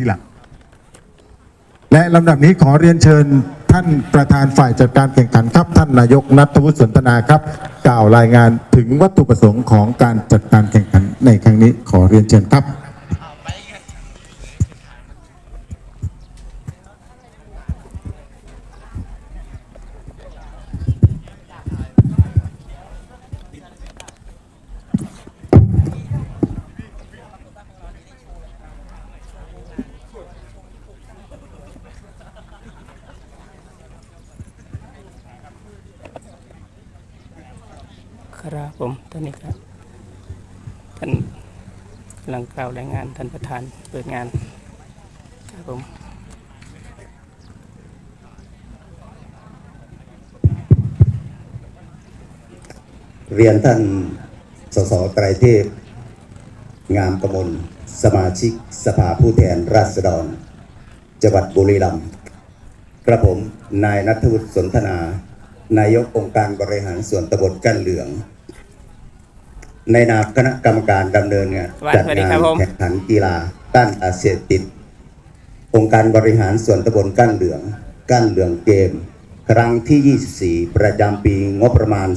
ทีหลัง และลำดับนี้ขอเรียนเชิญท่านประธานฝ่ายจัดการแข่งขันครับ ท่านนายกนัทวุฒิสนทนาครับ กล่าวรายงานถึงวัตถุประสงค์ของการจัดการแข่งขันในครั้งนี้ขอเรียนเชิญครับ ครับผมตอนนี้ครับท่านกำลังกล่าวรายงานท่านประธานเปิดงานครับผมเรียนท่านสสไตรเทพ งามกมล สมาชิกสภาผู้แทนราษฎร จังหวัดบุรีรัมย์กระผม นายนัทวุฒิสนทนา นายกองค์การบริหารส่วนตำบลกั้นเหลือง ในนามคณะกรรมการดำเนินงานจัดงานแข่งขันกีฬาต้านอาเซียนติด องค์การบริหารส่วนตำบลกั้นเหลือง กั้นเหลืองเกม ครั้งที่ 24 ประจำปีงบประมาณ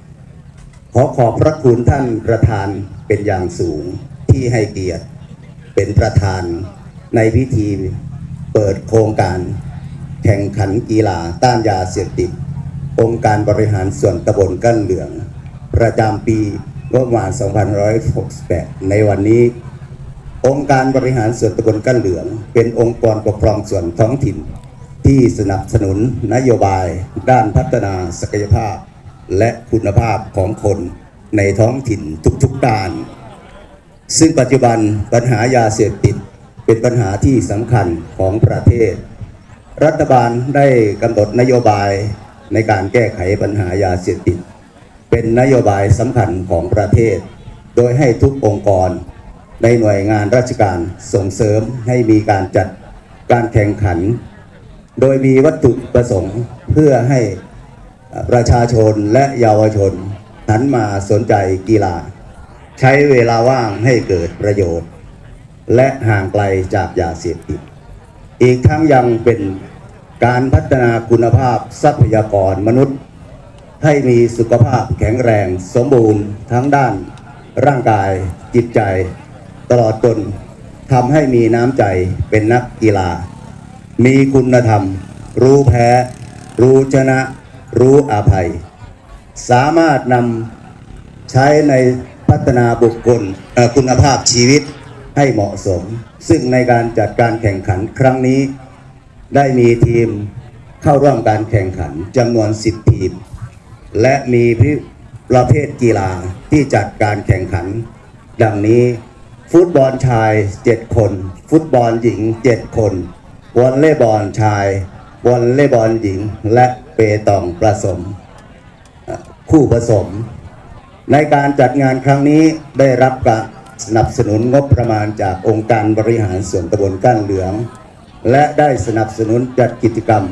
2568 ขอขอบพระคุณท่านประธานเป็นอย่างสูงที่ให้เกียรติ เป็นประธานในพิธีเปิดโครงการ แข่งขันกีฬาต้านยาเสพติด องค์การบริหารส่วนตำบลกั้นเหลือง ประจำปีงบประมาณ 2568 ในวันนี้ องค์การบริหารส่วนตำบลกั้นเหลือง เป็นองค์กรปกครองส่วนท้องถิ่น ที่สนับสนุนนโยบายด้านพัฒนาศักยภาพ และคุณภาพของคนในท้องถิ่นทุกๆด้าน ซึ่งปัจจุบันปัญหายาเสพติดเป็นปัญหาที่สำคัญของประเทศ รัฐบาลได้กำหนดนโยบายในการแก้ไขปัญหายาเสพติด เป็นนโยบายสำคัญของประเทศ โดยให้ทุกองค์กร ในหน่วยงานราชการส่งเสริมให้มีการจัดการแข่งขัน โดยมีวัตถุประสงค์เพื่อให้ประชาชนและเยาวชนหันมาสนใจกีฬา ใช้เวลาว่างให้เกิดประโยชน์ และห่างไกลจากยาเสพติดอีกทั้งยังเป็นการพัฒนาคุณภาพทรัพยากรมนุษย์ ให้มีสุขภาพแข็งแรงสมบูรณ์ทั้งด้านร่างกายจิตใจ ตลอดจนทำให้มีน้ำใจเป็นนักกีฬา มีคุณธรรม รู้แพ้ รู้ชนะ รู้อภัย สามารถนำใช้ในพัฒนาบุคคลคุณภาพชีวิตให้เหมาะสม ซึ่งในการจัดการแข่งขันครั้งนี้ ได้มีทีมเข้าร่วมการแข่งขันจำนวน 10 ทีม และมีประเภทกีฬาที่จัดการแข่งขัน ดังนี้ฟุตบอลชาย 7 คน ฟุตบอลหญิง 7 คนวอลเลย์บอลชายวอลเลย์บอลหญิง และเปตองผสม คู่ผสม ในการจัดงานครั้งนี้ได้รับการสนับสนุนงบประมาณจากองค์การบริหารส่วนตำบลก้านเหลือง และได้สนับสนุนจัดกิจกรรม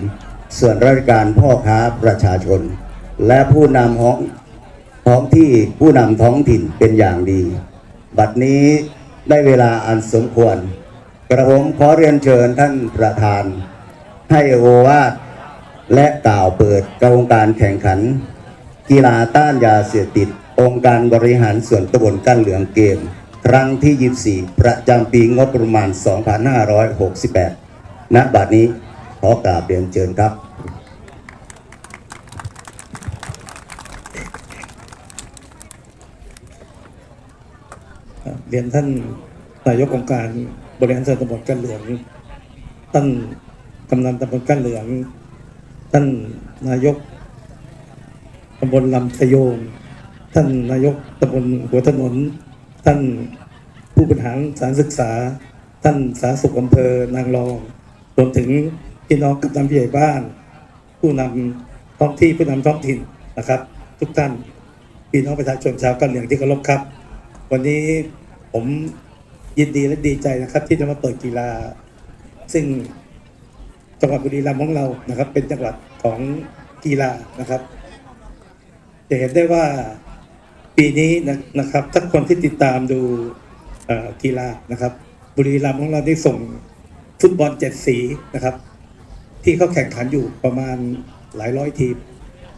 ส่วนราชการพ่อค้าประชาชน และผู้นำท้องท้องที่ผู้นำท้องถิ่นเป็นอย่างดี บัดนี้ได้เวลาอันสมควร กระผมขอเรียนเชิญท่านประธาน ให้โอวาทและกล่าวเปิดกระบวนการแข่งขัน กีฬาต้านยาเสพติด องค์การบริหารส่วนตำบลกั้นเหลืองเกม ครั้งที่ 24 ประจำปีงบประมาณ 2568 ณ บัดนี้ขอกราบเรียนเชิญครับ เรียนท่านนายกองค์การบริหารส่วนตำบลกันเหลืองท่านกำนันตำบลกันเหลือง ท่านนายกตำบลลำสยงท่านนายกตำบลหัวถนน ท่านผู้บริหารสถารศึกษา ท่านสาธารณสุขอำเภอนางรองรวมถึงพี่น้องกำนันผู้ใหญ่บ้าน ผู้นำท้องที่ผู้นำท้องถิ่นนะครับ ทุกท่านพี่น้องประชาชนชาวกันเหลืองที่เคารพครับ วันนี้ผมยินดีและดีใจนะครับ ที่จะมาเปิดกีฬา ซึ่งจังหวัดบุรีรัมย์ของเรานะครับ เป็นจังหวัดของกีฬานะครับ จะเห็นได้ว่าปีนี้นะนะครับถ้าคนที่ติดตามดูกีฬานะครับ บุรีรัมย์ของเราได้ส่งฟุตบอลเจ็ดสีนะครับ ที่เขาแข่งขันอยู่ประมาณหลายร้อยทีม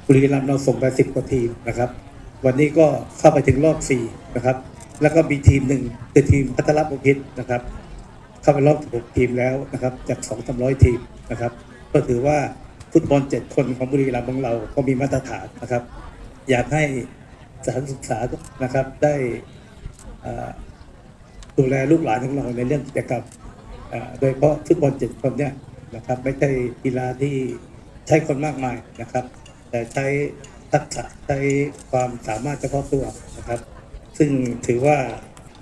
บุรีรัมย์เราส่งไปสิบกว่าทีมนะครับ วันนี้ก็เข้าไปถึงรอบสี่นะครับ แล้วก็มีทีมหนึ่งคือทีมพัทรบุพิตนะครับเข้าไปรอบหกทีมแล้วนะครับจากสองสามร้อยทีมนะครับก็ถือว่าฟุตบอลเจ็ดคนของบุรีรัมย์ของเราก็มีมาตรฐานนะครับ อยากให้สถานศึกษานะครับได้ดูแลลูกหลานของเราในเรื่องกิจกรรมโดยเฉพาะฟุตบอลเจ็ดคนเนี่ยนะครับไม่ใช่กีฬาที่ใช้คนมากมายนะครับ แต่ใช้ทักษะใช้ความสามารถเฉพาะตัวนะครับ ซึ่งถือว่า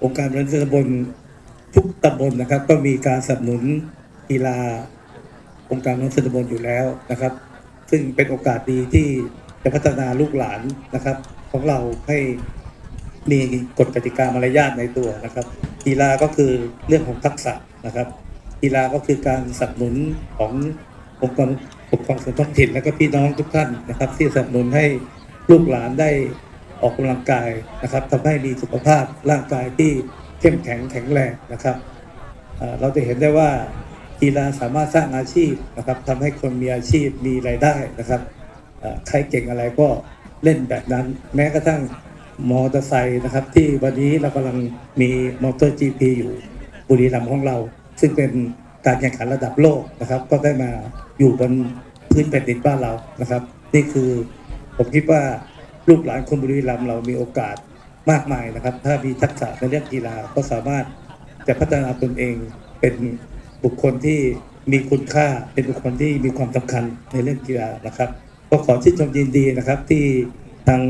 องค์การบริหารส่วนตำบลทุกตำบลนะครับ ก็มีการสนับสนุนกีฬาองค์การบริหารส่วนตำบลอยู่แล้วนะครับ ซึ่งเป็นโอกาสดีที่จะพัฒนาลูกหลานนะครับ ของเราให้มีกฎกติกามารยาทในตัวนะครับ กีฬาก็คือเรื่องของทักษะนะครับ กีฬาก็คือการสนับสนุนขององค์กรปกครองส่วนท้องถิ่นและก็พี่น้องทุกท่านนะครับ ที่สนับสนุนให้ลูกหลานได้ ออกกำลังกายนะครับทำให้มีสุขภาพร่างกายที่เข้มแข็งแข็งแรงนะครับ เราจะเห็นได้ว่ากีฬาสามารถสร้างอาชีพนะครับทำให้คนมีอาชีพมีรายได้นะครับใครเก่งอะไรก็เล่นแบบนั้น แม้กระทั่งมอเตอร์ไซค์นะครับ ที่วันนี้เรากำลังมีมอเตอร์ GP อยู่บุรีรัมย์ของเรา ซึ่งเป็นการแข่งขันระดับโลกนะครับ ก็ได้มาอยู่บนพื้นแผ่นดินบ้านเรานะครับ นี่คือผมคิดว่า ลูกหลานคนบุรีรัมย์เรามีโอกาสมากมายนะครับ ถ้ามีทักษะในเรื่องกีฬาก็สามารถจะพัฒนาตนเองเป็นบุคคลที่มีคุณค่าเป็นบุคคลที่มีความสำคัญในเรื่องกีฬานะครับ ก็ขอชื่นชมยินดีนะครับที่ทาง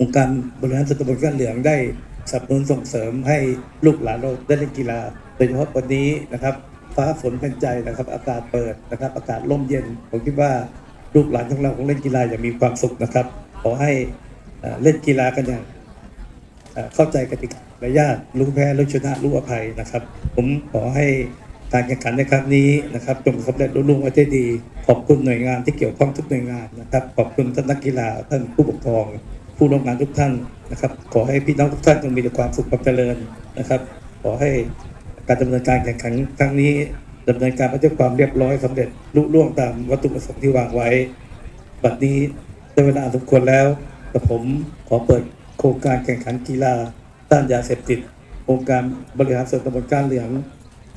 องค์การบริหารส่วนตำบลก้านเหลืองได้สนับสนุนส่งเสริมให้ลูกหลานเราได้เล่นกีฬาโดยเฉพาะวันนี้นะครับ ฟ้าฝนเป็นใจนะครับ อากาศเปิดนะครับ อากาศร่มเย็นผมคิดว่าลูกหลานของเราคงเล่นกีฬาอย่างมีความสุขนะครับ ขอให้เล่นกีฬากันอย่างเข้าใจกติกามารยาทรู้แพ้รู้ชนะรู้อภัยนะครับ ผมขอให้การแข่งขันในครั้งนี้นะครับจงสำเร็จรุ่งเรืองไว้ได้ดี ขอบคุณหน่วยงานที่เกี่ยวข้องทุกหน่วยงานนะครับ ขอบคุณท่านนักกีฬาท่านผู้ปกครอง ผู้ร่วมงานทุกท่านนะครับ ขอให้พี่น้องทุกท่านจงมีแต่ความสุขความเจริญนะครับ ขอให้การดำเนินการแข่งขันครั้งนี้ดำเนินการไปด้วยความเรียบร้อยสำเร็จลุล่วงตามวัตถุประสงค์ที่วางไว้ บัดนี้ ได้เวลาสมควรแล้วแต่ผมขอเปิดโครงการแข่งขันกีฬาต้านยาเสพติดองค์การบริหารส่วนตำบลก้านเหลือง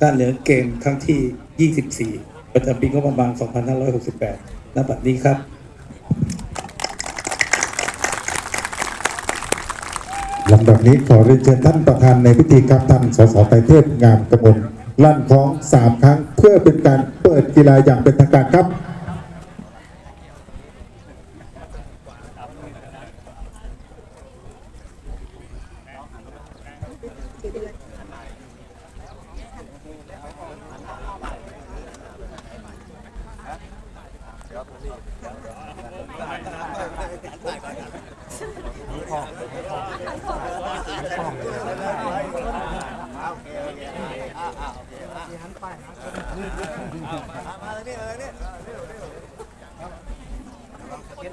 ก้านเหลืองเกมครั้งที่ 24 ประจำปีงบประมาณ 2568ณบัดนี้ครับลำดับนี้ขอเรียนเชิญท่านประธานในพิธีครับท่านสสไตเทพงามกมลลั่นคล้องสามครั้งเพื่อเป็นการเปิดกีฬาอย่างเป็นทางการครับ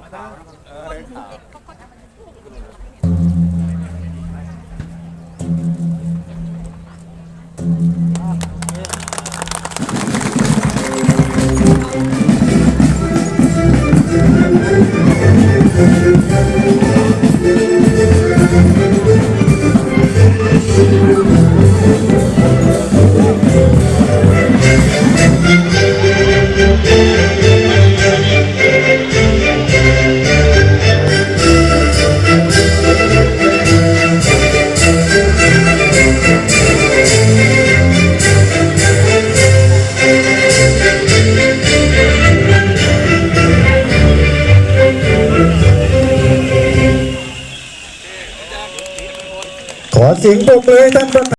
ขอเสียง จรบมือให้ท่านประธาน